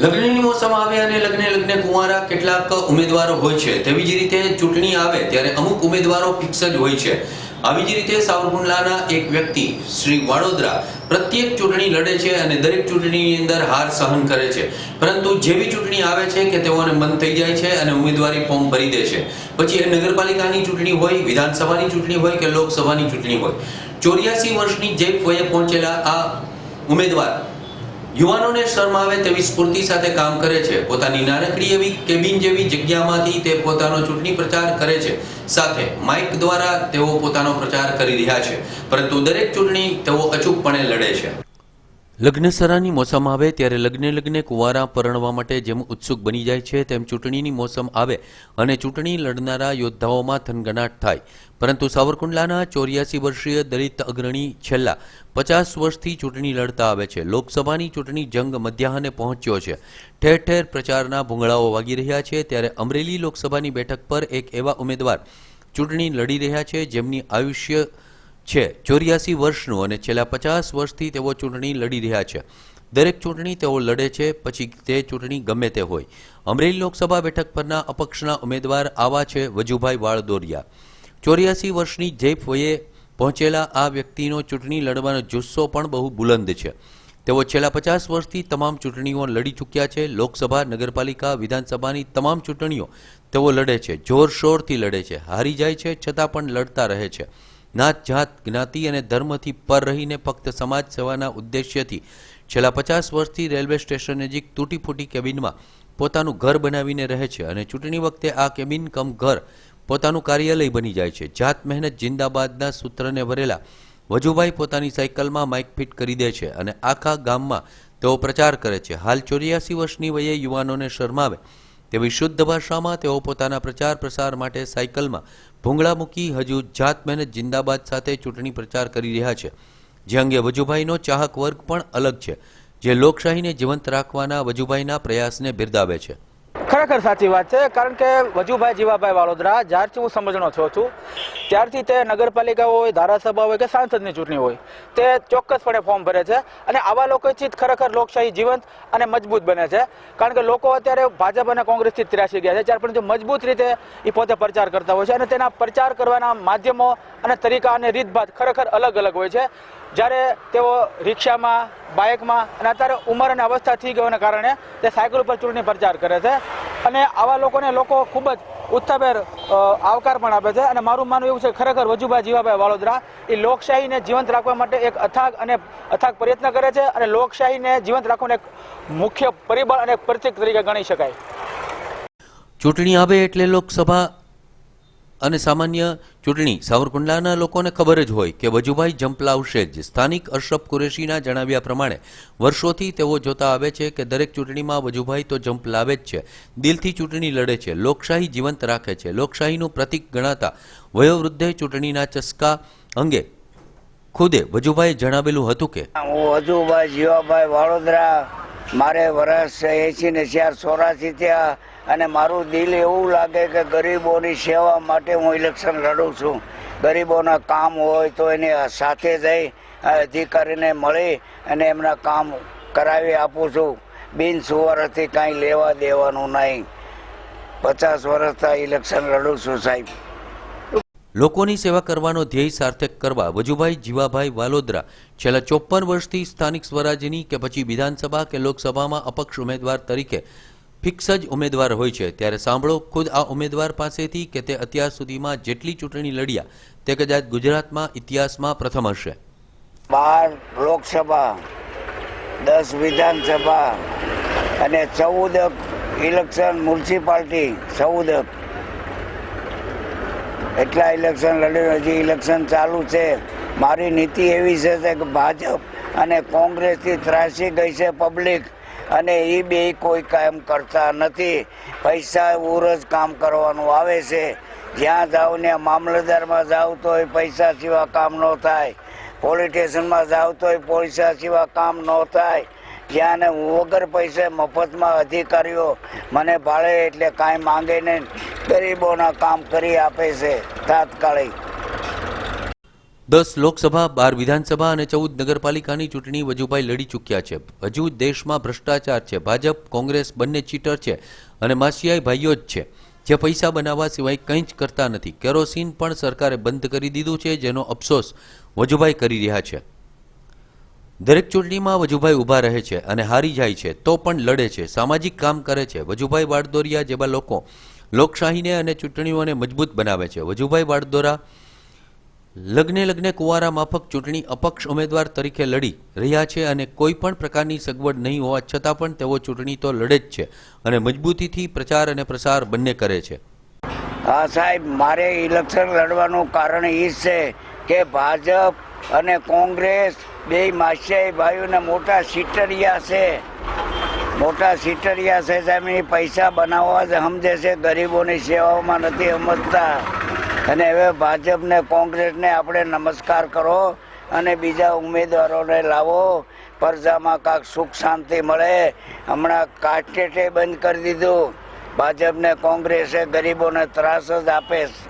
લગ્નની મોસમ આવે અને લગ્ને લગ્ને કુંવારા કેટલાક ઉમેદવારો હોય છે. તેવી જ રીતે ચૂંટણી આવે ત્યારે અમુક ઉમેદવારો ફિક્સ જ હોય છે. આવી જ રીતે સાવરકુંડલાના એક વ્યક્તિ, શ્રી વાડોદરા, પ્રત્યેક ચૂંટણી લડે છે અને દરેક ચૂંટણીની અંદર હાર સહન કરે છે. પરંતુ જેવી ચૂંટણી આવે છે કે તેઓને મન થઈ જાય છે અને ઉમેદવારી ફોર્મ ભરી દે છે. પછી એ નગરપાલિકાની ચૂંટણી હોય, વિધાનસભાની ચૂંટણી હોય કે લોકસભાની ચૂંટણી હોય. ચોર્યાસી વર્ષની જે વયે પહોંચેલા આ ઉમેદવાર યુવાનોને શરમાવે તેવી સ્ફૂર્તિ સાથે કામ કરે છે. પોતાની નાનકડી એવી કેબિન જેવી જગ્યામાંથી તે પોતાનો ચૂંટણી પ્રચાર કરે છે. સાથે માઇક દ્વારા તેઓ પોતાનો પ્રચાર કરી રહ્યા છે. પરંતુ દરેક ચૂંટણી તેઓ અચૂકપણે લડે છે. લગ્નસરાની મોસમ આવે ત્યારે લગ્ને લગ્ને કુંવારા પરણવા માટે જેમ ઉત્સુક બની જાય છે, તેમ ચૂંટણીની મોસમ આવે અને ચૂંટણી લડનારા યોદ્ધાઓમાં થનગનાટ થાય. પરંતુ સાવરકુંડલાના ચોર્યાસી વર્ષીય દલિત અગ્રણી છેલ્લા પચાસ વર્ષથી ચૂંટણી લડતા આવે છે. લોકસભાની ચૂંટણી જંગ મધ્યાહને પહોંચ્યો છે. ઠેર ઠેર પ્રચારના ભૂંગળાઓ વાગી રહ્યા છે ત્યારે અમરેલી લોકસભાની બેઠક પર એક એવા ઉમેદવાર ચૂંટણી લડી રહ્યા છે જેમની આયુષ્ય છે. ચોર્યાસી વર્ષનું અને છેલ્લા પચાસ વર્ષથી તેઓ ચૂંટણી લડી રહ્યા છે. દરેક ચૂંટણી તેઓ લડે છે, પછી તે ચૂંટણી ગમે તે હોય. અમરેલી લોકસભા બેઠક પરના અપક્ષના ઉમેદવાર આવા છે વજુભાઈ વાળદોરિયા. ચોર્યાસી વર્ષની જેફ વયે પહોંચેલા આ વ્યક્તિનો ચૂંટણી લડવાનો જુસ્સો પણ બહુ બુલંદ છે. તેઓ છેલ્લા પચાસ વર્ષથી તમામ ચૂંટણીઓ લડી ચૂક્યા છે. લોકસભા, નગરપાલિકા, વિધાનસભાની તમામ ચૂંટણીઓ તેઓ લડે છે. જોરશોરથી લડે છે. હારી જાય છે છતાં પણ લડતા રહે છે. નાત જાત જ્ઞાતિ અને ધર્મથી પર રહીને ફક્ત સમાજ સેવાના ઉદ્દેશ્યથી છેલ્લા પચાસ વર્ષથી રેલવે સ્ટેશન નજીક તૂટી ફૂટી કેબિનમાં પોતાનું ઘર બનાવીને રહે છે અને ચૂંટણી વખતે આ કેબિન કમ ઘર પોતાનું કાર્યાલય બની જાય છે. જાત મહેનત જિંદાબાદના સૂત્રને ભરેલા વજુભાઈ પોતાની સાયકલમાં માઇક ફિટ કરી દે છે અને આખા ગામમાં તેઓ પ્રચાર કરે છે. હાલ ચોર્યાસી વર્ષની વયે યુવાનોને શરમાવે તેવી શુદ્ધ ભાષામાં તેઓ પોતાના પ્રચાર પ્રસાર માટે સાયકલમાં ભૂંગળા મૂકી હજુ જાત મહેનત જિંદાબાદ સાથે ચૂંટણી પ્રચાર કરી રહ્યા છે. જે અંગે વજુભાઈનો ચાહક વર્ગ પણ અલગ છે, જે લોકશાહીને જીવંત રાખવાના વજુભાઈના પ્રયાસને બિરદાવે છે. ખરેખર સાચી વાત છે, કારણ કે વજુભાઈ જીવાભાઈ વાળોદરા જ્યારથી હું સમજણો છો છું, ત્યારથી તે નગરપાલિકા હોય, ધારાસભા હોય કે સાંસદની ચૂંટણી હોય, તે ચોક્કસપણે ફોર્મ ભરે છે અને આવા લોકોથી ખરેખર લોકશાહી જીવંત અને મજબૂત બને છે. કારણ કે લોકો અત્યારે ભાજપ અને કોંગ્રેસથી ત્રાસી ગયા છે ત્યાર પરંતુ મજબૂત રીતે એ પોતે પ્રચાર કરતા હોય છે અને તેના પ્રચાર કરવાના માધ્યમો અને તરીકા અને રીતભાત ખરેખર અલગ અલગ હોય છે. જ્યારે તેઓ રિક્ષામાં, બાઇકમાં અને અત્યારે ઉંમર અને અવસ્થા થઈ ગયોને કારણે તે સાયકલ ઉપર ચૂંટણી પ્રચાર કરે છે. અને આવા લોકોને લોકો ખૂબ જ ઉત્સાહભેર આવકાર પણ આપે છે. અને મારું માનવું એવું છે ખરેખર વજુભાઈ જીવાભાઈ વાળોદરા એ લોકશાહીને જીવંત રાખવા માટે એક અથાગ અને અથાગ પ્રયત્ન કરે છે અને લોકશાહીને જીવંત રાખવાનું એક મુખ્ય પરિબળ અને પ્રતિક તરીકે ગણી શકાય. ચૂંટણી આવે એટલે લોકસભા અને સામાન્ય ચૂંટણી સાવરકુંડલાના લોકોને ખબર જ હોય કે વજુભાઈ જંપ લાવશે જ સ્થાનિક અશરફ કુરેશીના જણાવ્યા પ્રમાણે વર્ષોથી તેઓ જોતા આવે છે કે દરેક ચૂંટણીમાં વજુભાઈ તો જંપ લાવે જ છે. દિલથી ચૂંટણી લડે છે. લોકશાહી જીવંત રાખે છે. લોકશાહીનું પ્રતીક ગણાતા વયોવૃદ્ધે ચૂંટણીના ચસ્કા અંગે ખુદે વજુભાઈએ જણાવેલું હતું કે હું વજુભાઈ જીવાભાઈ વડોદરા મારે વર્ષ એસી ને ચાર ચોરાસી થયા અને મારું દિલ એવું લાગે કે ગરીબોની સેવા માટે હું ઇલેક્શન લડું છું. ગરીબોના કામ હોય તો એને સાથે જઈ અધિકારીને મળી અને એમના કામ કરાવી આપું છું. બિન સુવારથી કાંઈ લેવા દેવાનું નહીં. પચાસ વર્ષથી ઇલેક્શન લડું છું સાહેબ. લોકોની સેવા કરવાનો ધ્યેય સાર્થક કરવા વજુભાઈ જીવાભાઈ વાલોદરા છેલ્લા ચોપન વર્ષથી સ્થાનિક સ્વરાજ્યની કે પછી વિધાનસભા કે લોકસભામાં અપક્ષ ઉમેદવાર તરીકે ફિક્સ જ ઉમેદવાર હોય છે. ત્યારે સાંભળો, ખુદ આ ઉમેદવાર પાસેથી કે તે અત્યાર સુધીમાં જેટલી ચૂંટણી લડ્યા, તે કદાચ ગુજરાતમાં ઇતિહાસમાં પ્રથમ હશે. બાર લોકસભા, દસ વિધાનસભા અને ચૌદ ઇલેક્શન મ્યુનિસિપાલિટી, ચૌદ. એટલા ઇલેક્શન લડ્યું, હજી ઇલેક્શન ચાલુ છે. મારી નીતિ એવી છે કે ભાજપ અને કોંગ્રેસથી ત્રાસી ગઈ છે પબ્લિક. અને એ બે કોઈ કામ કરતા નથી. પૈસા ઉરજ કામ કરવાનું આવે છે. જ્યાં જાઓ ને મામલતદારમાં જાઓ તો પૈસા સિવાય કામ ન થાય. પોલીસ સ્ટેશનમાં જાઓ તો પૈસા સિવાય કામ ન થાય. જ્યાં વગર પૈસે મફતમાં અધિકારીઓ મને ભાડે એટલે કાંઈ માંગે નહીં. ગરીબોના કામ કરી આપે છે, તાત્કાલિક. દસ લોકસભા, બાર વિધાનસભા અને ચૌદ નગરપાલિકાની ચૂંટણી વજુભાઈ લડી ચૂક્યા છે. હજુ દેશમાં ભ્રષ્ટાચાર છે. ભાજપ, કોંગ્રેસ બંને ચીટર છે અને માસિયાઈ ભાઈઓ જ છે. જે પૈસા બનાવવા સિવાય કંઈ જ કરતા નથી. કેરોસીન પણ સરકારે બંધ કરી દીધું છે, જેનો અફસોસ વજુભાઈ કરી રહ્યા છે. દરેક ચૂંટણીમાં વજુભાઈ ઊભા રહે છે અને હારી જાય છે, તો પણ લડે છે, સામાજિક કામ કરે છે. વજુભાઈ વાડદોરિયા જેવા લોકો લોકશાહીને અને ચૂંટણીઓને મજબૂત બનાવે છે. વજુભાઈ વાડદોરા લગ્ને લગ્ને કુંવારા માફક ચૂંટણી અપક્ષ ઉમેદવાર તરીકે લડી રહ્યા છે અને કોઈ પણ પ્રકારની સગવડ નહીં હોવા છતાં પણ તેઓ ચૂંટણી તો લડે જ છે અને મજબૂતીથી પ્રચાર અને પ્રસાર બંને કરે છે. હા, સાહેબ, મારે ઇલેક્શન લડવાનું કારણ એ છે કે ભાજપ અને કોંગ્રેસ બે માસિયાઈ ભાઈઓને મોટા સીટરિયા છે. મોટા સીટરિયા છે સાહેબ પૈસા બનાવવા જ સમજે છે, ગરીબોની સેવાઓમાં નથી સમજતા. અને હવે ભાજપને, કોંગ્રેસને આપણે નમસ્કાર કરો અને બીજા ઉમેદવારોને લાવો. પ્રજામાં કાંક સુખ શાંતિ મળે. હમણાં કાસ્ટેટે બંધ કરી દીધું. ભાજપને, કોંગ્રેસે ગરીબોને ત્રાસ જ આપે છે.